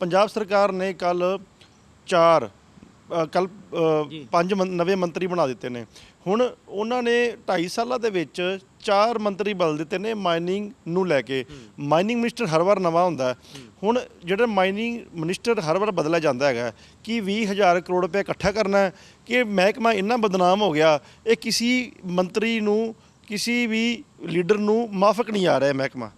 ਪੰਜਾਬ ਸਰਕਾਰ ਨੇ ਕੱਲ ਚਾਰ ਕੱਲ ਪੰਜ ਨਵੇਂ ਮੰਤਰੀ ਬਣਾ ਦਿੱਤੇ ਨੇ। ਹੁਣ ਉਹਨਾਂ ਨੇ 2.5 ਸਾਲਾਂ ਦੇ ਵਿੱਚ ਚਾਰ ਮੰਤਰੀ ਬਦਲ ਦਿੱਤੇ ਨੇ ਮਾਈਨਿੰਗ ਨੂੰ ਲੈ ਕੇ। ਮਾਈਨਿੰਗ ਮਿਨਿਸਟਰ ਹਰ ਵਾਰ ਨਵਾਂ ਹੁੰਦਾ। ਹੁਣ ਜਿਹੜਾ ਮਾਈਨਿੰਗ ਮਿਨਿਸਟਰ ਹਰ ਵਾਰ ਬਦਲਿਆ ਜਾਂਦਾ ਹੈਗਾ ਕਿ 20000 ਕਰੋੜ ਰੁਪਏ ਇਕੱਠਾ ਕਰਨਾ ਹੈ ਕਿ ਮਹਿਕਮਾ ਇੰਨਾ ਬਦਨਾਮ ਹੋ ਗਿਆ ਇਹ ਕਿਸੇ ਮੰਤਰੀ ਨੂੰ ਕਿਸੇ ਵੀ ਲੀਡਰ ਨੂੰ ਮਾਫਕ ਨਹੀਂ ਆ ਰਿਹਾ ਮਹਿਕਮਾ।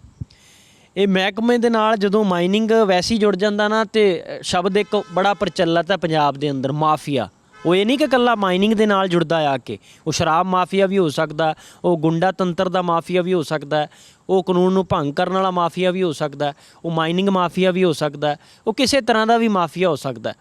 ਇਹ ਮਹਿਕਮੇ ਦੇ ਨਾਲ ਜਦੋਂ ਮਾਈਨਿੰਗ ਵੈਸੀ ਜੁੜ ਜਾਂਦਾ ਨਾ ਤੇ ਸ਼ਬਦ ਇੱਕ ਬੜਾ ਪ੍ਰਚਲਿਤ ਹੈ ਪੰਜਾਬ ਦੇ ਅੰਦਰ, ਮਾਫੀਆ। ਉਹ ਇਹ ਨਹੀਂ ਕਿ ਕੱਲਾ ਮਾਈਨਿੰਗ ਦੇ ਨਾਲ ਜੁੜਦਾ ਆ ਕੇ, ਉਹ ਸ਼ਰਾਬ ਮਾਫੀਆ ਵੀ ਹੋ ਸਕਦਾ, ਉਹ ਗੁੰਡਾ ਤੰਤਰ ਦਾ ਮਾਫੀਆ ਵੀ ਹੋ ਸਕਦਾ, ਉਹ ਕਾਨੂੰਨ ਨੂੰ ਭੰਗ ਕਰਨ ਵਾਲਾ ਮਾਫੀਆ ਵੀ ਹੋ ਸਕਦਾ, ਉਹ ਮਾਈਨਿੰਗ ਮਾਫੀਆ ਵੀ ਹੋ ਸਕਦਾ, ਉਹ ਕਿਸੇ ਤਰ੍ਹਾਂ ਦਾ ਵੀ ਮਾਫੀਆ ਹੋ ਸਕਦਾ।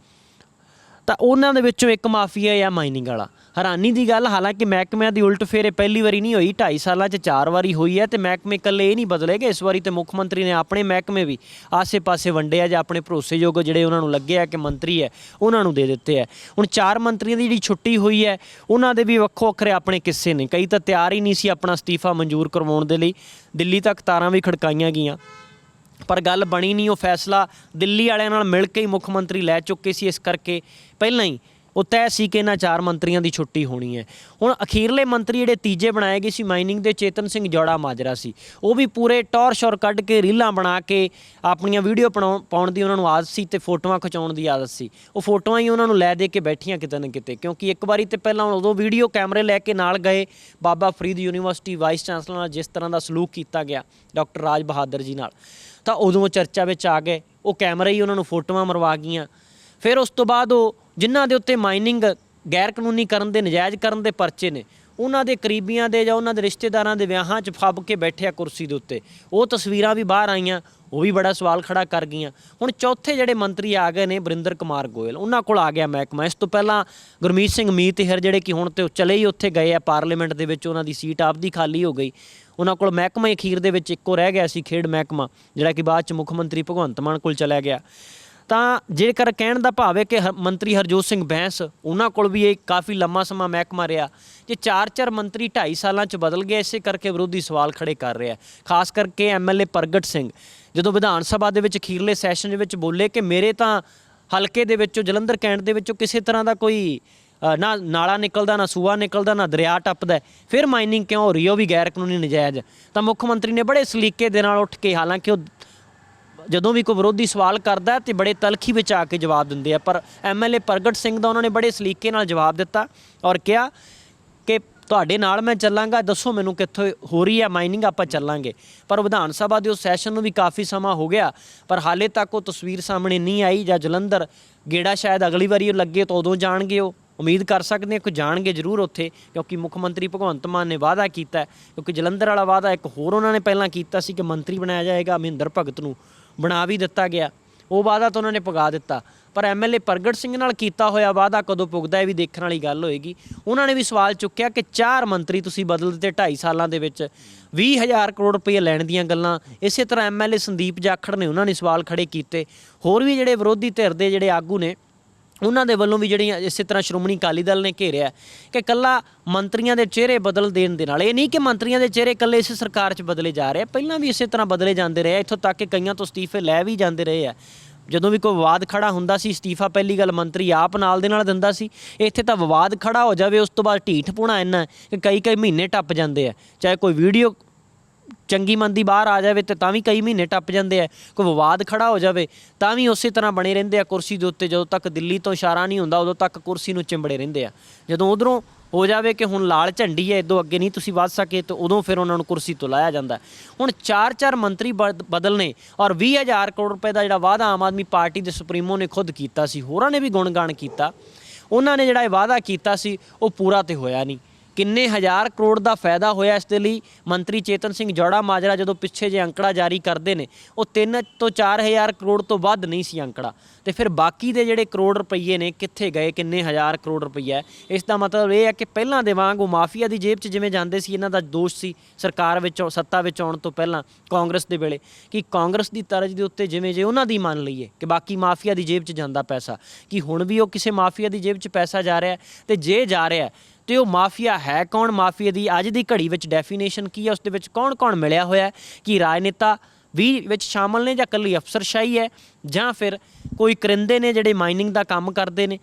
ਤਾਂ ਉਹਨਾਂ ਦੇ ਵਿੱਚੋਂ ਇੱਕ ਮਾਫੀਆ ਹੈ ਮਾਈਨਿੰਗ ਵਾਲਾ। ਹੈਰਾਨੀ ਦੀ ਗੱਲ, ਹਾਲਾਂਕਿ ਮਹਿਕਮਿਆਂ ਦੀ ਉਲਟ ਫੇਰੇ ਪਹਿਲੀ ਵਾਰੀ ਨਹੀਂ ਹੋਈ 2.5 ਸਾਲਾਂ 'ਚ ਚਾਰ ਵਾਰੀ ਹੋਈ ਹੈ ਤੇ ਮਹਿਕਮੇ ਇਕੱਲੇ ਇਹ ਨਹੀਂ ਬਦਲੇਗੇ। ਇਸ ਵਾਰੀ ਤੇ ਮੁੱਖ ਮੰਤਰੀ ਨੇ ਆਪਣੇ ਮਹਿਕਮੇ ਵੀ ਆਸੇ-ਪਾਸੇ ਵੰਡੇ ਆ ਜਾਂ ਆਪਣੇ ਭਰੋਸੇਯੋਗ ਜਿਹੜੇ ਉਹਨਾਂ ਨੂੰ ਲੱਗੇ ਆ ਕਿ ਮੰਤਰੀ ਹੈ, ਉਹਨਾਂ ਨੂੰ ਦੇ ਦਿੱਤੇ ਆ ਹੁਣ ਚਾਰ ਮੰਤਰੀਆਂ ਦੀ ਜਿਹੜੀ ਛੁੱਟੀ ਹੋਈ ਹੈ, ਉਹਨਾਂ ਦੇ ਵੀ ਵੱਖੋ ਵੱਖਰੇ ਆਪਣੇ ਕਿੱਸੇ ਨੇ। ਕਈ ਤਾਂ ਤਿਆਰ ਹੀ ਨਹੀਂ ਸੀ ਆਪਣਾ ਅਸਤੀਫਾ ਮਨਜ਼ੂਰ ਕਰਵਾਉਣ ਦੇ ਲਈ। ਦਿੱਲੀ ਤੱਕ ਤਾਰਾਂ ਵੀ ਖੜਕਾਈਆਂ ਗਈਆਂ। ਪਰ ਗੱਲ ਬਣੀ ਨਹੀਂ, ਉਹ ਫੈਸਲਾ ਦਿੱਲੀ ਵਾਲਿਆਂ ਨਾਲ ਮਿਲ ਕੇ ਹੀ ਮੁੱਖ ਮੰਤਰੀ ਲੈ ਚੁੱਕੇ ਸੀ। ਇਸ ਕਰਕੇ ਪਹਿਲਾਂ ਹੀ ਉਹ ਤੈਅ ਸੀ ਕਿ ਇਹਨਾਂ ਚਾਰ ਮੰਤਰੀਆਂ ਦੀ ਛੁੱਟੀ ਹੋਣੀ ਹੈ। ਹੁਣ ਅਖੀਰਲੇ ਮੰਤਰੀ ਜਿਹੜੇ ਤੀਜੇ ਬਣਾਏ ਗਏ ਸੀ, ਮਾਈਨਿੰਗ ਦੇ ਚੇਤਨ ਸਿੰਘ ਜੋੜਾ ਮਾਜਰਾ ਸੀ। ਉਹ ਵੀ ਪੂਰੇ ਟੌਰ ਸ਼ੌਰ ਕੱਢ ਕੇ ਰੀਲਾਂ ਬਣਾ ਕੇ ਆਪਣੀਆਂ ਵੀਡੀਓ ਪਾਉਣ ਦੀ ਉਹਨਾਂ ਨੂੰ ਆਦਤ ਸੀ ਤੇ ਫੋਟੋਆਂ ਖਿਚਾਉਣ ਦੀ ਆਦਤ ਸੀ। ਉਹ ਫੋਟੋਆਂ ਹੀ ਉਹਨਾਂ ਨੂੰ ਲੈ ਦੇ ਕੇ ਬੈਠੀਆਂ ਕਿਤੇ ਨਾ ਕਿਤੇ, ਕਿਉਂਕਿ ਇੱਕ ਵਾਰੀ ਤੇ ਪਹਿਲਾਂ ਉਦੋਂ ਵੀਡੀਓ ਕੈਮਰੇ ਲੈ ਕੇ ਨਾਲ ਗਏ Baba Farid university vice chancellor ਨਾਲ ਜਿਸ ਤਰ੍ਹਾਂ ਦਾ ਸਲੂਕ ਕੀਤਾ ਗਿਆ ਡਾਕਟਰ ਰਾਜ ਬਹਾਦਰ ਜੀ ਨਾਲ। ਤਾਂ ਉਦੋਂ ਉਹ ਚਰਚਾ ਵਿੱਚ ਆ ਗਏ, ਉਹ ਕੈਮਰੇ ਹੀ ਉਹਨਾਂ ਨੂੰ ਫੋਟੋਆਂ ਮਰਵਾ ਗਈਆਂ। ਫਿਰ ਉਸ ਤੋਂ ਬਾਅਦ ਉਹ ਜਿਨ੍ਹਾਂ ਦੇ ਉੱਤੇ ਮਾਈਨਿੰਗ ਗੈਰ ਕਾਨੂੰਨੀ ਕਰਨ ਦੇ, ਨਜਾਇਜ਼ ਕਰਨ ਦੇ ਪਰਚੇ ਨੇ। ਉਹਨਾਂ ਦੇ ਕਰੀਬੀਆਂ ਦੇ ਜਾਂ ਉਹਨਾਂ ਦੇ ਰਿਸ਼ਤੇਦਾਰਾਂ ਦੇ ਵਿਆਹਾਂ 'ਚ ਫੱਬ ਕੇ ਬੈਠਿਆ ਕੁਰਸੀ ਦੇ ਉੱਤੇ। ਉਹ ਤਸਵੀਰਾਂ ਵੀ ਬਾਹਰ ਆਈਆਂ, ਉਹ ਵੀ ਬੜਾ ਸਵਾਲ ਖੜਾ ਕਰ ਗਈਆਂ। ਹੁਣ ਚੌਥੇ ਜਿਹੜੇ ਮੰਤਰੀ ਆ ਗਏ ਨੇ ਬਰਿੰਦਰ ਕੁਮਾਰ ਗੋਇਲ, ਉਹਨਾਂ ਕੋਲ ਆ ਗਿਆ ਮਹਿਕਮਾ। ਇਸ ਤੋਂ ਪਹਿਲਾਂ ਗੁਰਮੀਤ ਸਿੰਘ ਮੀਤਹਿਰ ਜਿਹੜੇ ਕਿ ਹੁਣ ਤੇ ਉਹ ਚਲੇ ਹੀ ਉੱਥੇ ਗਏ ਆ, ਪਾਰਲੀਮੈਂਟ ਦੇ ਵਿੱਚ ਉਹਨਾਂ ਦੀ ਸੀਟ ਆਪਦੀ ਖਾਲੀ ਹੋ ਗਈ। ਉਹਨਾਂ ਕੋਲ ਮਹਿਕਮਾ ਅਖੀਰ ਦੇ ਵਿੱਚ ਇੱਕੋ ਰਹਿ ਗਿਆ ਸੀ, ਖੇਡ ਮਹਿਕਮਾ, ਜਿਹੜਾ ਕਿ ਬਾਅਦ ਚ ਮੁੱਖ ਮੰਤਰੀ ਭਗਵੰਤ ਮਾਨ ਕੋਲ ਚਲਾ ਗਿਆ। ਤਾਂ ਜੇਕਰ ਕਹਿਣ ਦਾ ਭਾਵ ਹੈ ਕਿ ਹ- ਮੰਤਰੀ ਹਰਜੋਤ ਸਿੰਘ ਬੈਂਸ, ਉਹਨਾਂ ਕੋਲ ਵੀ ਇਹ ਕਾਫੀ ਲੰਮਾ ਸਮਾਂ ਮਹਿਕਮਾ ਰਿਹਾ, ਜੇ ਚਾਰ ਚਾਰ ਮੰਤਰੀ 2.5 ਸਾਲਾਂ ਚ ਬਦਲ ਗਏ, ਇਸੇ ਕਰਕੇ ਵਿਰੋਧੀ ਸਵਾਲ ਖੜੇ ਕਰ ਰਿਹਾ ਖਾਸ ਕਰਕੇ ਐਮਐਲਏ ਪ੍ਰਗਟ ਸਿੰਘ, ਜਦੋਂ ਵਿਧਾਨ ਸਭਾ ਦੇ ਵਿੱਚ ਅਖੀਰਲੇ ਸੈਸ਼ਨ ਦੇ ਵਿੱਚ ਬੋਲੇ ਕਿ ਮੇਰੇ ਤਾਂ ਹਲਕੇ ਦੇ ਵਿੱਚੋਂ, ਜਲੰਧਰ ਕੈਂਟ ਦੇ ਵਿੱਚੋਂ ਕਿਸੇ ਤਰ੍ਹਾਂ ਦਾ ਕੋਈ ਨਾ ਨਾਲਾ ਨਿਕਲਦਾ, ਨਾ ਸੂਆ ਨਿਕਲਦਾ, ਨਾ ਦਰਿਆ ਟੱਪਦਾ ਫਿਰ ਮਾਈਨਿੰਗ ਕਿਉਂ ਹੋ ਰਹੀ ਹੈ? ਉਹ ਵੀ ਗੈਰ ਕਾਨੂੰਨੀ ਨਜਾਇਜ਼ ਤਾਂ ਮੁੱਖ ਮੰਤਰੀ ਨੇ ਬੜੇ ਸਲੀਕੇ ਦੇ ਨਾਲ ਉੱਠ ਕੇ ਹਾਲਾਂਕਿ ਉਹ ਜਦੋਂ ਵੀ ਕੋਈ ਵਿਰੋਧੀ ਸਵਾਲ ਕਰਦਾ ਹੈ ਤੇ ਬੜੇ ਤਲਖੀ ਵਿੱਚ ਆ ਕੇ ਜਵਾਬ ਦਿੰਦੇ ਆ। ਪਰ ਐਮਐਲਏ ਪ੍ਰਗਟ ਸਿੰਘ ਦਾ ਉਹਨਾਂ ਨੇ ਬੜੇ ਸਲੀਕੇ ਨਾਲ ਜਵਾਬ ਦਿੱਤਾ ਔਰ ਕਿਹਾ ਕਿ ਤੁਹਾਡੇ ਨਾਲ ਮੈਂ ਚੱਲਾਂਗਾ, ਦੱਸੋ ਮੈਨੂੰ ਕਿੱਥੋਂ ਹੋ ਰਹੀ ਹੈ ਮਾਈਨਿੰਗ, ਆਪਾਂ ਚੱਲਾਂਗੇ। ਪਰ ਵਿਧਾਨ ਸਭਾ ਦੇ ਉਸ ਸੈਸ਼ਨ ਨੂੰ ਵੀ ਕਾਫੀ ਸਮਾਂ ਹੋ ਗਿਆ, ਪਰ ਹਾਲੇ ਤੱਕ ਉਹ ਤਸਵੀਰ ਸਾਹਮਣੇ ਨਹੀਂ ਆਈ ਜਾਂ ਜਲੰਧਰ ਗੇੜਾ ਸ਼ਾਇਦ ਅਗਲੀ ਵਾਰੀ ਉਹ ਲੱਗੇ ਤਾਂ ਉਦੋਂ ਜਾਣਗੇ ਉਹ। ਉਮੀਦ ਕਰ ਸਕਦੇ ਹਾਂ ਕਿ ਜਾਣਗੇ ਜ਼ਰੂਰ ਉੱਥੇ, ਕਿਉਂਕਿ ਮੁੱਖ ਮੰਤਰੀ ਭਗਵੰਤ ਮਾਨ ਨੇ ਵਾਅਦਾ ਕੀਤਾ ਕਿਉਂਕਿ ਜਲੰਧਰ ਵਾਲਾ ਵਾਅਦਾ ਇੱਕ ਹੋਰ ਉਹਨਾਂ ਨੇ ਪਹਿਲਾਂ ਕੀਤਾ ਸੀ ਕਿ ਮੰਤਰੀ ਬਣਾਇਆ ਜਾਏਗਾ ਮਹਿੰਦਰ ਭਗਤ ਨੂੰ। ਬਣਾ ਵੀ ਦਿੱਤਾ ਗਿਆ। ਉਹ ਵਾਅਦਾ ਤਾਂ ਉਹਨਾਂ ਨੇ ਪੁਗਾ ਦਿੱਤਾ। ਪਰ ਐਮਐਲਏ ਪ੍ਰਗਟ ਸਿੰਘ ਨਾਲ ਕੀਤਾ ਹੋਇਆ ਵਾਅਦਾ ਕਦੋਂ ਪੁੱਗਦਾ ਹੈ ਵੀ ਦੇਖਣ ਵਾਲੀ ਗੱਲ ਹੋਏਗੀ। ਉਹਨਾਂ ਨੇ ਵੀ ਸਵਾਲ ਚੁੱਕਿਆ ਕਿ ਚਾਰ ਮੰਤਰੀ ਤੁਸੀਂ ਬਦਲ ਦਿੱਤੇ 2.5 ਸਾਲਾਂ ਦੇ ਵਿੱਚ 20000 ਕਰੋੜ ਰੁਪਏ ਲੈਣ ਦੀਆਂ ਗੱਲਾਂ। ਇਸੇ ਤਰ੍ਹਾਂ ਐਮਐਲਏ ਸੰਦੀਪ ਜਾਖੜ ਨੇ ਉਹਨਾਂ ਨੇ ਸਵਾਲ ਖੜੇ ਕੀਤੇ। ਹੋਰ ਵੀ ਜਿਹੜੇ ਵਿਰੋਧੀ ਧਿਰ ਦੇ ਜਿਹੜੇ ਆਗੂ ਨੇ ਉਹਨਾਂ ਦੇ ਵੱਲੋਂ ਵੀ ਜਿਹੜੀਆਂ ਇਸੇ ਤਰ੍ਹਾਂ ਸ਼੍ਰੋਮਣੀ ਅਕਾਲੀ ਦਲ ਨੇ ਘੇਰਿਆ ਕਿ ਕੱਲਾ ਮੰਤਰੀਆਂ ਦੇ ਚਿਹਰੇ ਬਦਲ ਦੇਣ ਦੇ ਨਾਲ ਇਹ ਨਹੀਂ ਕਿ ਮੰਤਰੀਆਂ ਦੇ ਚਿਹਰੇ ਕੱਲੇ ਇਸ ਸਰਕਾਰ 'ਚ ਬਦਲੇ ਜਾ ਰਹੇ ਆ ਪਹਿਲਾਂ ਵੀ ਇਸੇ ਤਰ੍ਹਾਂ ਬਦਲੇ ਜਾਂਦੇ ਰਹੇ ਆ, ਇੱਥੋਂ ਤੱਕ ਕਿ ਕਈਆਂ ਤੋਂ ਅਸਤੀਫੇ ਲੈ ਵੀ ਜਾਂਦੇ ਰਹੇ ਆ। ਜਦੋਂ ਵੀ ਕੋਈ ਵਿਵਾਦ ਖੜਾ ਹੁੰਦਾ ਸੀ ਅਸਤੀਫਾ ਪਹਿਲੀ ਗੱਲ ਮੰਤਰੀ ਆਪ ਨਾਲ ਦੇ ਨਾਲ ਦਿੰਦਾ ਸੀ ਇੱਥੇ ਤਾਂ ਵਿਵਾਦ ਖੜਾ ਹੋ ਜਾਵੇ ਉਸ ਤੋਂ ਬਾਅਦ ਢੀਠ ਪੁਣਾ ਇੰਨਾ ਕਿ ਕਈ ਕਈ ਮਹੀਨੇ ਟੱਪ ਜਾਂਦੇ ਆ ਚਾਹੇ ਕੋਈ ਵੀਡੀਓ ਚੰਗੀ ਮੰਦੀ ਬਾਹਰ ਆ ਜਾਵੇ ਤੇ ਤਾਂ ਵੀ ਕਈ ਮਹੀਨੇ ਟੱਪ ਜਾਂਦੇ ਆ, ਕੋਈ ਵਿਵਾਦ ਖੜਾ ਹੋ ਜਾਵੇ, ਤਾਂ ਵੀ ਉਸੇ ਤਰ੍ਹਾਂ ਬਣੇ ਰਹਿੰਦੇ ਆ ਕੁਰਸੀ ਦੇ ਉੱਤੇ, ਜਦੋਂ ਤੱਕ ਦਿੱਲੀ ਤੋਂ ਇਸ਼ਾਰਾ ਨਹੀਂ ਹੁੰਦਾ, ਉਦੋਂ ਤੱਕ ਕੁਰਸੀ ਨੂੰ ਚਿੰਬੜੇ ਰਹਿੰਦੇ ਆ। ਜਦੋਂ ਉਧਰੋਂ ਹੋ ਜਾਵੇ ਕਿ ਹੁਣ ਲਾਲ ਝੰਡੀ ਹੈ, ਇਦੋਂ ਅੱਗੇ ਨਹੀਂ ਤੁਸੀਂ ਵੱਧ ਸਕੇ, ਤੇ ਉਦੋਂ ਫਿਰ ਉਹਨਾਂ ਨੂੰ ਕੁਰਸੀ ਤੋਂ ਲਾਇਆ ਜਾਂਦਾ। ਹੁਣ ਚਾਰ ਚਾਰ ਮੰਤਰੀ ਬਦ- ਬਦਲਨੇ ਔਰ 20000 ਕਰੋੜ ਰੁਪਏ ਦਾ ਜਿਹੜਾ ਵਾਅਦਾ ਆਮ ਆਦਮੀ ਪਾਰਟੀ ਦੇ ਸੁਪਰੀਮੋ ਨੇ ਖੁਦ ਕੀਤਾ ਸੀ, ਹੋਰਾਂ ਨੇ ਵੀ ਗੁਣਗਾਨ ਕੀਤਾ। ਉਹਨਾਂ ਨੇ ਜਿਹੜਾ ਇਹ ਵਾਅਦਾ ਕੀਤਾ ਸੀ, ਉਹ ਪੂਰਾ ਤੇ ਹੋਇਆ ਨਹੀਂ। ਕਿੰਨੇ ਹਜ਼ਾਰ ਕਰੋੜ ਦਾ ਫਾਇਦਾ ਹੋਇਆ ਇਸ ਦੇ ਲਈ? ਮੰਤਰੀ ਚੇਤਨ ਸਿੰਘ ਜੋੜਾ ਮਾਜਰਾ ਜਦੋਂ ਪਿੱਛੇ ਜੇ ਅੰਕੜਾ ਜਾਰੀ ਕਰਦੇ ਨੇ, ਉਹ 3 ਤੋਂ 4000 ਕਰੋੜ ਤੋਂ ਵੱਧ ਨਹੀਂ ਸੀ ਅੰਕੜਾ। ਤੇ ਫਿਰ ਬਾਕੀ ਦੇ ਜਿਹੜੇ ਕਰੋੜ ਰੁਪਈਏ ਨੇ, ਕਿੱਥੇ ਗਏ, ਕਿੰਨੇ ਹਜ਼ਾਰ ਕਰੋੜ ਰੁਪਈਆ? ਇਸ ਦਾ ਮਤਲਬ ਇਹ ਹੈ ਕਿ ਪਹਿਲਾਂ ਦੇ ਵਾਂਗ ਉਹ ਮਾਫੀਆ ਦੀ ਜੇਬ 'ਚ ਜਿਵੇਂ ਜਾਂਦੇ ਸੀ, ਇਹਨਾਂ ਦਾ ਦੋਸ਼ ਸੀ ਸਰਕਾਰ ਵਿੱਚ, ਸੱਤਾ ਵਿੱਚ ਆਉਣ ਤੋਂ ਪਹਿਲਾਂ ਕਾਂਗਰਸ ਦੇ ਵੇਲੇ, ਕਿ ਕਾਂਗਰਸ ਦੀ ਤਰਜ ਦੇ ਉੱਤੇ ਜਿਵੇਂ ਜੇ ਉਹਨਾਂ ਦੀ ਮੰਨ ਲਈਏ ਕਿ ਬਾਕੀ ਮਾਫੀਆ ਦੀ ਜੇਬ 'ਚ ਜਾਂਦਾ ਪੈਸਾ, ਕਿ ਹੁਣ ਵੀ ਉਹ ਕਿਸੇ ਮਾਫੀਆ ਦੀ ਜੇਬ 'ਚ ਪੈਸਾ ਜਾ ਰਿਹਾ ਹੈ ਤੇ ਜੇ ਜਾ ਰਿਹਾ ਹੈ ਤੇ ਉਹ ਮਾਫੀਆ ਹੈ ਕੌਣ? ਮਾਫੀਆ ਦੀ ਅੱਜ ਦੀ ਘੜੀ ਵਿੱਚ ਡੈਫੀਨੇਸ਼ਨ ਕੀ ਹੈ? ਉਸ ਦੇ ਵਿੱਚ ਕੌਣ-ਕੌਣ ਮਿਲਿਆ ਹੋਇਆ ਹੈ? ਕਿ ਰਾਜਨੇਤਾ ਵੀ ਵਿੱਚ ਸ਼ਾਮਲ ਨੇ ਜਾਂ ਕੱਲੀ ਅਫਸਰਸ਼ਾਹੀ ਹੈ? ਜਾਂ ਫਿਰ ਕੋਈ ਕਰਿੰਦੇ ਨੇ ਜਿਹੜੇ ਮਾਈਨਿੰਗ ਦਾ ਕੰਮ ਕਰਦੇ ਨੇ?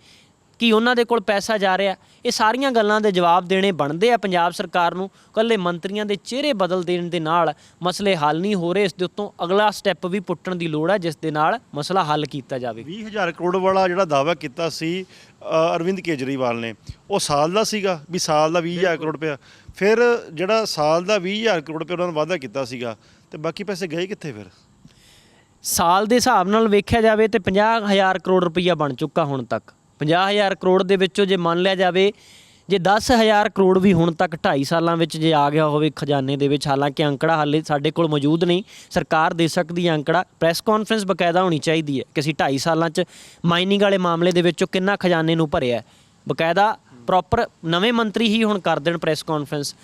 ਕਿ ਉਹਨਾਂ ਦੇ ਕੋਲ ਪੈਸਾ ਜਾ ਰਿਹਾ? ਇਹ ਸਾਰੀਆਂ ਗੱਲਾਂ ਦੇ ਜਵਾਬ ਦੇਣੇ ਬਣਦੇ ਆ ਪੰਜਾਬ ਸਰਕਾਰ ਨੂੰ। ਕੱਲੇ ਮੰਤਰੀਆਂ ਦੇ ਚਿਹਰੇ ਬਦਲ ਦੇਣ ਦੇ ਨਾਲ ਮਸਲੇ ਹੱਲ ਨਹੀਂ ਹੋ ਰਹੇ ਇਸ ਦੇ ਉੱਤੋਂ ਅਗਲਾ ਸਟੈਪ ਵੀ ਪੁੱਟਣ ਦੀ ਲੋੜ ਹੈ ਜਿਸ ਦੇ ਨਾਲ ਮਸਲਾ ਹੱਲ ਕੀਤਾ ਜਾਵੇ। 20000 ਕਰੋੜ ਵਾਲਾ ਜਿਹੜਾ ਦਾਅਵਾ ਕੀਤਾ ਸੀ ਅਰਵਿੰਦ ਕੇਜਰੀਵਾਲ ਨੇ ਉਹ ਸਾਲ ਦਾ ਸੀਗਾ ਵੀ ਸਾਲ ਦਾ 20000 ਕਰੋੜ ਰੁਪਇਆ। ਫਿਰ ਜਿਹੜਾ ਸਾਲ ਦਾ 20000 ਕਰੋੜ ਰੁਪਇਆ ਉਹਨਾਂ ਨੇ ਵਾਅਦਾ ਕੀਤਾ ਸੀਗਾ ਤੇ ਬਾਕੀ ਪੈਸੇ ਗਏ ਕਿੱਥੇ ਫਿਰ? ਸਾਲ ਦੇ ਹਿਸਾਬ ਨਾਲ ਵੇਖਿਆ ਜਾਵੇ ਤੇ 50000 ਕਰੋੜ ਰੁਪਈਆ ਬਣ ਚੁੱਕਾ ਹੁਣ ਤੱਕ। 50000 ਕਰੋੜ ਦੇ ਵਿੱਚੋਂ ਜੇ ਮੰਨ ਲਿਆ ਜਾਵੇ, ਜੇ 10000 ਕਰੋੜ ਵੀ ਹੁਣ ਤੱਕ 2.5 ਸਾਲਾਂ ਵਿੱਚ ਜੇ ਆ ਗਿਆ ਹੋਵੇ ਖਜ਼ਾਨੇ ਦੇ ਵਿੱਚ, ਹਾਲਾਂਕਿ ਅੰਕੜਾ ਹਾਲੇ ਸਾਡੇ ਕੋਲ ਮੌਜੂਦ ਨਹੀਂ, ਸਰਕਾਰ ਦੇ ਸਕਦੀ ਹੈ ਅੰਕੜਾ ਪ੍ਰੈਸ ਕਾਨਫਰੰਸ ਬਕਾਇਦਾ ਹੋਣੀ ਚਾਹੀਦੀ ਹੈ ਕਿ ਅਸੀਂ 2.5 ਸਾਲਾਂ 'ਚ ਮਾਈਨਿੰਗ ਵਾਲੇ ਮਾਮਲੇ ਦੇ ਵਿੱਚੋਂ ਕਿੰਨਾ ਖਜ਼ਾਨੇ ਨੂੰ ਭਰਿਆ ਬਕਾਇਦਾ ਪ੍ਰੋਪਰ ਨਵੇਂ ਮੰਤਰੀ ਹੀ ਹੁਣ ਕਰ ਦੇਣ ਪ੍ਰੈਸ ਕਾਨਫਰੰਸ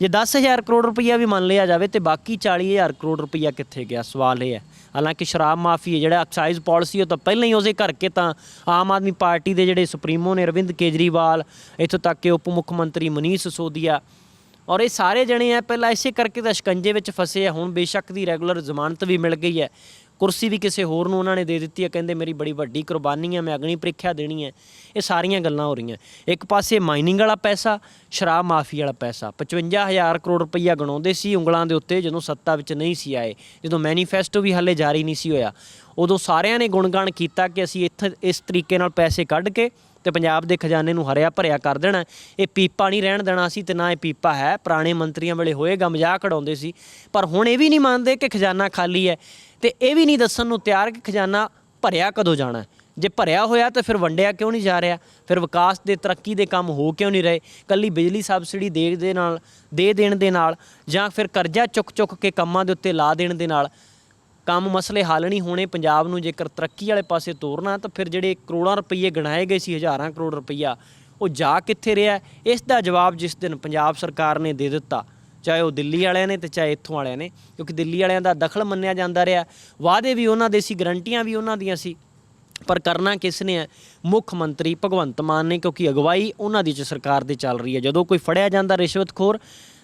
ਜੇ 10000 ਕਰੋੜ ਰੁਪਈਆ ਵੀ ਮੰਨ ਲਿਆ ਜਾਵੇ ਤੇ ਬਾਕੀ 40000 ਕਰੋੜ ਰੁਪਈਆ ਕਿੱਥੇ ਗਿਆ? ਸਵਾਲ ਇਹ ਹੈ। ਹਾਲਾਂਕਿ ਸ਼ਰਾਬ ਮਾਫੀ ਹੈ, ਜਿਹੜਾ ਐਕਸਾਈਜ਼ ਪਾਲਿਸੀ ਉਹ ਤਾਂ ਪਹਿਲਾਂ ਹੀ ਉਸੇ ਕਰਕੇ ਤਾਂ ਆਮ ਆਦਮੀ ਪਾਰਟੀ ਦੇ ਜਿਹੜੇ ਸੁਪਰੀਮੋ ਨੇ, ਅਰਵਿੰਦ ਕੇਜਰੀਵਾਲ, ਇੱਥੋਂ ਤੱਕ ਕਿ ਉਪ ਮੁੱਖ ਮੰਤਰੀ ਮਨੀਸ਼ ਸਿਸੋਦੀਆ ਔਰ ਇਹ ਸਾਰੇ ਜਣੇ ਆ ਪਹਿਲਾਂ ਇਸੇ ਕਰਕੇ ਤਾਂ ਸ਼ਿਕੰਜੇ ਵਿੱਚ ਫਸੇ ਆ ਹੁਣ ਬੇਸ਼ੱਕ ਦੀ ਰੈਗੂਲਰ ਜ਼ਮਾਨਤ ਵੀ ਮਿਲ ਗਈ ਹੈ ਕੁਰਸੀ ਵੀ ਕਿਸੇ ਹੋਰ ਨੂੰ ਉਹਨਾਂ ਨੇ ਦੇ ਦਿੱਤੀ ਹੈ, ਕਹਿੰਦੇ ਮੇਰੀ ਬੜੀ ਵੱਡੀ ਕੁਰਬਾਨੀ ਹੈ, ਮੈਂ ਅਗਨੀ ਪ੍ਰੀਖਿਆ ਦੇਣੀ ਹੈ। ਇਹ ਸਾਰੀਆਂ ਗੱਲਾਂ ਹੋ ਰਹੀਆਂ। ਇੱਕ ਪਾਸੇ ਮਾਈਨਿੰਗ ਵਾਲਾ ਪੈਸਾ, ਸ਼ਰਾਬ ਮਾਫੀ ਵਾਲਾ ਪੈਸਾ। 55000 ਕਰੋੜ ਰੁਪਈਆ ਗਣਾਉਂਦੇ ਸੀ ਉਂਗਲਾਂ ਦੇ ਉੱਤੇ, ਜਦੋਂ ਸੱਤਾ ਵਿੱਚ ਨਹੀਂ ਸੀ ਆਏ। ਜਦੋਂ ਮੈਨੀਫੈਸਟੋ ਵੀ ਹਾਲੇ ਜਾਰੀ ਨਹੀਂ ਸੀ ਹੋਇਆ। ਉਦੋਂ ਸਾਰਿਆਂ ਨੇ ਗੁਣਗਾਨ ਕੀਤਾ ਕਿ ਅਸੀਂ ਇੱਥੇ ਇਸ ਤਰੀਕੇ ਨਾਲ ਪੈਸੇ ਕੱਢ ਕੇ ਤੇ ਪੰਜਾਬ ਦੇ ਖਜ਼ਾਨੇ ਨੂੰ ਹਰਿਆ ਭਰਿਆ ਕਰ ਦੇਣਾ ਇਹ ਪੀਪਾ ਨਹੀਂ ਰਹਿਣ ਦੇਣਾ ਸੀ ਤੇ ਨਾ ਇਹ ਪੀਪਾ ਹੈ। ਪੁਰਾਣੇ ਮੰਤਰੀਆਂ ਵੇਲੇ ਹੋਏਗਾ, ਮਜ਼ਾਕ ਉਡਾਉਂਦੇ ਸੀ। ਪਰ ਹੁਣ ਇਹ ਵੀ ਨਹੀਂ ਮੰਨਦੇ ਕਿ ਖਜ਼ਾਨਾ ਖਾਲੀ ਹੈ। ਤੇ ਇਹ ਵੀ ਨਹੀਂ ਦੱਸਣ ਨੂੰ ਤਿਆਰ ਕਿ ਖਜ਼ਾਨਾ ਭਰਿਆ ਕਦੋਂ ਜਾਣਾ ਜੇ ਭਰਿਆ ਹੋਇਆ ਤਾਂ ਫਿਰ ਵੰਡਿਆ ਕਿਉਂ ਨਹੀਂ ਜਾ ਰਿਹਾ? ਫਿਰ ਵਿਕਾਸ ਦੇ, ਤਰੱਕੀ ਦੇ ਕੰਮ ਹੋ ਕਿਉਂ ਨਹੀਂ ਰਹੇ? ਕੱਲੀ ਬਿਜਲੀ ਸਬਸਿਡੀ ਦੇ ਦੇ ਨਾਲ, ਦੇ ਦੇਣ ਦੇ ਨਾਲ ਜਾਂ ਫਿਰ ਕਰਜ਼ਾ ਚੁੱਕ ਚੁੱਕ ਕੇ ਕੰਮਾਂ ਦੇ ਉੱਤੇ ਲਾ ਦੇਣ ਦੇ ਨਾਲ ਕੰਮ ਮਸਲੇ ਹੱਲ ਨਹੀਂ ਹੋਣੇ, ਪੰਜਾਬ ਨੂੰ ਜੇਕਰ ਤਰੱਕੀ ਵਾਲੇ ਪਾਸੇ ਤੋਰਨਾ ਤਾਂ ਫਿਰ ਜਿਹੜੇ ਕਰੋੜਾਂ ਰੁਪਏ ਗਣਾਏ ਗਏ ਸੀ, ਹਜ਼ਾਰਾਂ ਕਰੋੜ ਰੁਪਈਆ, ਉਹ ਜਾ ਕਿੱਥੇ ਰਿਹਾ ਇਸ ਦਾ ਜਵਾਬ ਜਿਸ ਦਿਨ ਪੰਜਾਬ ਸਰਕਾਰ ਨੇ ਦੇ ਦਿੱਤਾ। ਚਾਹੇ ਉਹ ਦਿੱਲੀ ਵਾਲਿਆਂ ਨੇ ਤੇ ਚਾਹੇ ਇੱਥੋਂ ਵਾਲਿਆਂ ਨੇ, ਕਿਉਂਕਿ ਦਿੱਲੀ ਵਾਲਿਆਂ ਦਾ ਦਖਲ ਮੰਨਿਆ ਜਾਂਦਾ ਰਿਹਾ। ਵਾਅਦੇ ਵੀ ਉਹਨਾਂ ਦੇ ਸੀ, ਗਰੰਟੀਆਂ ਵੀ ਉਹਨਾਂ ਦੀਆਂ ਸੀ। ਪਰ ਕਰਨਾ ਕਿਸ ਨੇ ਹੈ? ਮੁੱਖ ਮੰਤਰੀ ਭਗਵੰਤ ਮਾਨ ਨੇ, ਕਿਉਂਕਿ ਅਗਵਾਈ ਉਹਨਾਂ ਦੀ ਚ ਸਰਕਾਰ ਦੇ ਚੱਲ ਰਹੀ ਹੈ। ਜਦੋਂ ਕੋਈ ਫੜਿਆ ਜਾਂਦਾ ਰਿਸ਼ਵਤਖੋਰ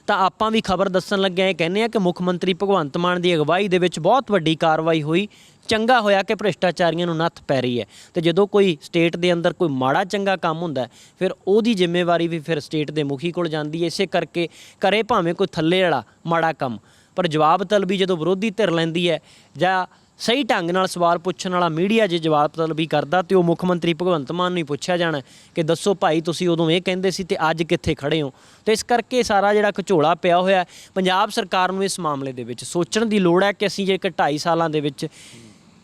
ਤਾਂ ਆਪਾਂ ਵੀ ਖਬਰ ਦੱਸਣ ਲੱਗੇ ਆ ਕਹਿੰਦੇ ਆ ਕਿ ਮੁੱਖ ਮੰਤਰੀ ਭਗਵੰਤ ਮਾਨ ਦੀ ਅਗਵਾਈ ਦੇ ਵਿੱਚ ਬਹੁਤ ਵੱਡੀ ਕਾਰਵਾਈ ਹੋਈ। ਚੰਗਾ ਹੋਇਆ ਕਿ ਭ੍ਰਿਸ਼ਟਾਚਾਰੀਆਂ ਨੂੰ ਨੱਥ ਪੈ ਰਹੀ ਹੈ। ਤੇ ਜਦੋਂ ਕੋਈ ਸਟੇਟ ਦੇ ਅੰਦਰ ਕੋਈ ਮਾੜਾ ਚੰਗਾ ਕੰਮ ਹੁੰਦਾ, ਫਿਰ ਉਹਦੀ ਜ਼ਿੰਮੇਵਾਰੀ ਵੀ ਫਿਰ ਸਟੇਟ ਦੇ ਮੁਖੀ ਕੋਲ ਜਾਂਦੀ ਹੈ। ਇਸੇ ਕਰਕੇ ਕਰੇ ਭਾਵੇਂ ਕੋਈ ਥੱਲੇ ਵਾਲਾ ਮਾੜਾ ਕੰਮ। ਪਰ ਜਵਾਬ ਤਲਬੀ ਜਦੋਂ ਵਿਰੋਧੀ ਧਿਰ ਲੈਂਦੀ ਹੈ ਜਾਂ ਸਹੀ ਢੰਗ ਨਾਲ ਸਵਾਲ ਪੁੱਛਣ ਵਾਲਾ ਮੀਡੀਆ ਜੇ ਜਵਾਬ ਤਲਬੀ ਕਰਦਾ, ਤੇ ਉਹ ਮੁੱਖ ਮੰਤਰੀ ਭਗਵੰਤ ਮਾਨ ਨੂੰ ਹੀ ਪੁੱਛਿਆ ਜਾਣਾ ਕਿ ਦੱਸੋ ਭਾਈ ਤੁਸੀਂ ਉਦੋਂ ਇਹ ਕਹਿੰਦੇ ਸੀ ਤੇ ਅੱਜ ਕਿੱਥੇ ਖੜੇ ਹੋ? ਤੇ ਇਸ ਕਰਕੇ ਸਾਰਾ ਜਿਹੜਾ ਘਚੋਲਾ ਪਿਆ ਹੋਇਆ ਪੰਜਾਬ ਸਰਕਾਰ ਨੂੰ ਇਸ ਮਾਮਲੇ ਦੇ ਵਿੱਚ ਸੋਚਣ ਦੀ ਲੋੜ ਹੈ ਕਿ ਅਸੀਂ ਜੇ ਇੱਕ 2.5 ਸਾਲਾਂ ਦੇ ਵਿੱਚ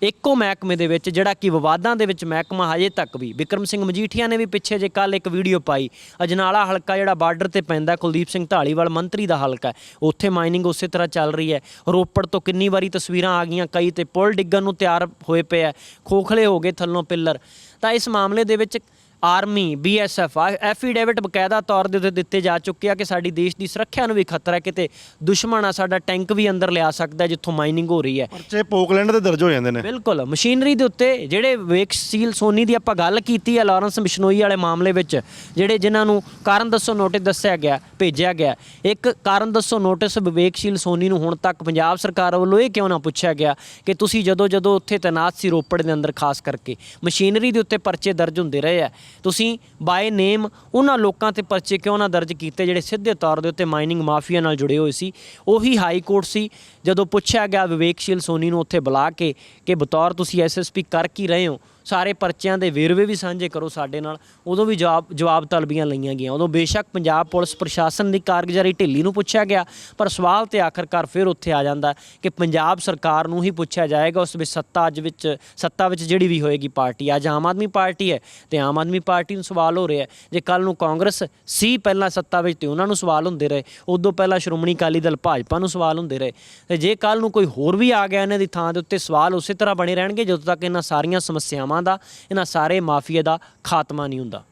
ਇੱਕੋ ਮਹਿਕਮੇ ਦੇ ਵਿੱਚ, ਜਿਹੜਾ ਕਿ ਵਿਵਾਦਾਂ ਦੇ ਵਿੱਚ ਮਹਿਕਮਾ ਹਜੇ ਤੱਕ ਵੀ। ਵਿਕਰਮ ਸਿੰਘ ਮਜੀਠੀਆ ਨੇ ਵੀ ਪਿੱਛੇ ਜੇ ਕੱਲ ਇੱਕ ਵੀਡੀਓ ਪਾਈ। ਅਜਨਾਲਾ ਹਲਕਾ ਜਿਹੜਾ ਬਾਰਡਰ ਤੇ ਪੈਂਦਾ, ਕੁਲਦੀਪ ਸਿੰਘ ਢਾਲੀਵਾਲ ਮੰਤਰੀ ਦਾ ਹਲਕਾ ਉੱਥੇ ਮਾਈਨਿੰਗ ਉਸੇ ਤਰ੍ਹਾਂ ਚੱਲ ਰਹੀ ਹੈ। ਰੋਪੜ ਤੋਂ ਕਿੰਨੀ ਵਾਰੀ ਤਸਵੀਰਾਂ ਆ ਗਈਆਂ, ਕਈ ਤੇ ਪੁਲ ਡਿੱਗਣ ਨੂੰ ਤਿਆਰ ਹੋਏ ਪਏ ਆ ਖੋਖਲੇ ਹੋ ਗਏ ਥੱਲੋਂ ਪਿੱਲਰ। ਤਾਂ ਇਸ ਮਾਮਲੇ ਦੇ ਵਿੱਚ ਆਰਮੀ ਬੀਐਸਐਫ ਐਫੀਡੇਵਿਟ ਬਕਾਇਦਾ ਤੌਰ ਦੇ ਉੱਤੇ ਦਿੱਤੇ ਜਾ ਚੁੱਕੇ ਆ ਕਿ ਸਾਡੀ ਦੇਸ਼ ਦੀ ਸੁਰੱਖਿਆ ਨੂੰ ਵੀ ਖਤਰਾ ਹੈ ਕਿਤੇ ਦੁਸ਼ਮਣ ਆ ਸਾਡਾ ਟੈਂਕ ਵੀ ਅੰਦਰ ਲਿਆ ਸਕਦਾ ਜਿੱਥੋਂ ਮਾਈਨਿੰਗ ਹੋ ਰਹੀ ਹੈ। ਪਰਚੇ ਪੋਕਲੈਂਡ ਤੇ ਦਰਜ ਹੋ ਜਾਂਦੇ ਨੇ। ਬਿਲਕੁਲ ਮਸ਼ੀਨਰੀ ਦੇ ਉੱਤੇ ਜਿਹੜੇ ਵੇਕਸੀਲ ਸੋਨੀ ਦੀ ਆਪਾਂ ਗੱਲ ਕੀਤੀ ਹੈ ਲਾਰੈਂਸ ਬਿਸ਼ਨੋਈ ਵਾਲੇ ਮਾਮਲੇ ਵਿੱਚ ਜਿਹੜੇ ਜਿਨ੍ਹਾਂ ਨੂੰ ਕਾਰਨ ਦੱਸੋ ਨੋਟਿਸ ਦੱਸਿਆ ਗਿਆ ਭੇਜਿਆ ਗਿਆ। ਇੱਕ ਕਾਰਨ ਦੱਸੋ ਨੋਟਿਸ ਵਿਵੇਕਸ਼ੀਲ ਸੋਨੀ ਨੂੰ ਹੁਣ ਤੱਕ ਪੰਜਾਬ ਸਰਕਾਰ ਵੱਲੋਂ ਇਹ ਕਿਉਂ ਨਾ ਪੁੱਛਿਆ ਗਿਆ ਕਿ ਤੁਸੀਂ ਜਦੋਂ ਜਦੋਂ ਉੱਥੇ ਤੈਨਾਤ ਸੀ ਰੋਪੜ ਦੇ ਅੰਦਰ ਖਾਸ ਕਰਕੇ। ਮਸ਼ੀਨਰੀ ਦੇ ਉੱਤੇ ਪਰਚੇ ਦਰਜ ਹੁੰਦੇ ਰਹੇ ਆ। ਤੁਸੀਂ ਬਾਏ ਨੇਮ ਉਹਨਾਂ ਲੋਕਾਂ ਤੇ ਪਰਚੇ ਕਿਉਂ ਨਾ ਦਰਜ ਕੀਤੇ ਜਿਹੜੇ ਸਿੱਧੇ ਤੌਰ ਦੇ ਉੱਤੇ ਮਾਈਨਿੰਗ ਮਾਫੀਆ ਨਾਲ ਜੁੜੇ ਹੋਏ ਸੀ? ਉਹੀ ਹਾਈ ਕੋਰਟ ਸੀ, ਜਦੋਂ ਪੁੱਛਿਆ ਗਿਆ ਵਿਵੇਕਸ਼ੀਲ ਸੋਨੀ ਨੂੰ ਉੱਥੇ ਬੁਲਾ ਕੇ ਕਿ ਬਤੌਰ ਤੁਸੀਂ ਐਸਐਸਪੀ ਕਰ ਕੀ ਰਹੇ ਹੋ? ਸਾਰੇ ਪਰਚਿਆਂ ਦੇ ਵੇਰਵੇ ਵੀ ਸਾਂਝੇ ਕਰੋ ਸਾਡੇ ਨਾਲ। ਉਦੋਂ ਵੀ ਜਵਾਬ ਜਵਾਬ ਤਲਬੀਆਂ ਲਈਆਂ ਗਈਆਂ। ਉਦੋਂ ਬੇਸ਼ੱਕ ਪੰਜਾਬ ਪੁਲਿਸ ਪ੍ਰਸ਼ਾਸਨ ਦੀ ਕਾਰਗੁਜ਼ਾਰੀ ਢਿੱਲੀ ਨੂੰ ਪੁੱਛਿਆ ਗਿਆ, ਪਰ ਸਵਾਲ ਤੇ ਆਖਰਕਾਰ ਫਿਰ ਉੱਥੇ ਆ ਜਾਂਦਾ ਕਿ ਪੰਜਾਬ ਸਰਕਾਰ ਨੂੰ ਹੀ ਪੁੱਛਿਆ ਜਾਏਗਾ ਉਸ ਵਿੱਚ ਸੱਤਾ ਅੱਜ ਵਿੱਚ, ਸੱਤਾ ਵਿੱਚ ਜਿਹੜੀ ਵੀ ਹੋਏਗੀ ਪਾਰਟੀ। ਅੱਜ ਆਮ ਆਦਮੀ ਪਾਰਟੀ ਹੈ ਤੇ ਆਮ ਆਦਮੀ ਪਾਰਟੀ ਨੂੰ ਸਵਾਲ ਹੋ ਰਿਹਾ ਜੇ ਕੱਲ ਨੂੰ ਕਾਂਗਰਸ ਸੀ ਪਹਿਲਾਂ ਸੱਤਾ ਵਿੱਚ ਤੇ ਉਹਨਾਂ ਨੂੰ ਸਵਾਲ ਹੁੰਦੇ ਰਹੇ, ਉਦੋਂ ਪਹਿਲਾਂ ਸ਼੍ਰੋਮਣੀ ਅਕਾਲੀ ਦਲ ਭਾਜਪਾ ਨੂੰ ਸਵਾਲ ਹੁੰਦੇ ਰਹੇ। ਤੇ ਜੇ ਕੱਲ ਨੂੰ ਕੋਈ ਹੋਰ ਵੀ ਆ ਗਿਆ ਇਹਨਾਂ ਦੀ ਥਾਂ ਦੇ ਉੱਤੇ, ਸਵਾਲ ਉਸੇ ਤਰ੍ਹਾਂ ਬਣੇ ਰਹਿਣਗੇ ਜਦੋਂ ਤੱਕ ਇਹਨਾਂ ਸਾਰੀਆਂ ਸਮੱਸਿਆਵਾਂ ਦਾ ਇਹਨਾਂ ਸਾਰੇ ਮਾਫੀਏ ਦਾ ਖਾਤਮਾ ਨਹੀਂ ਹੁੰਦਾ।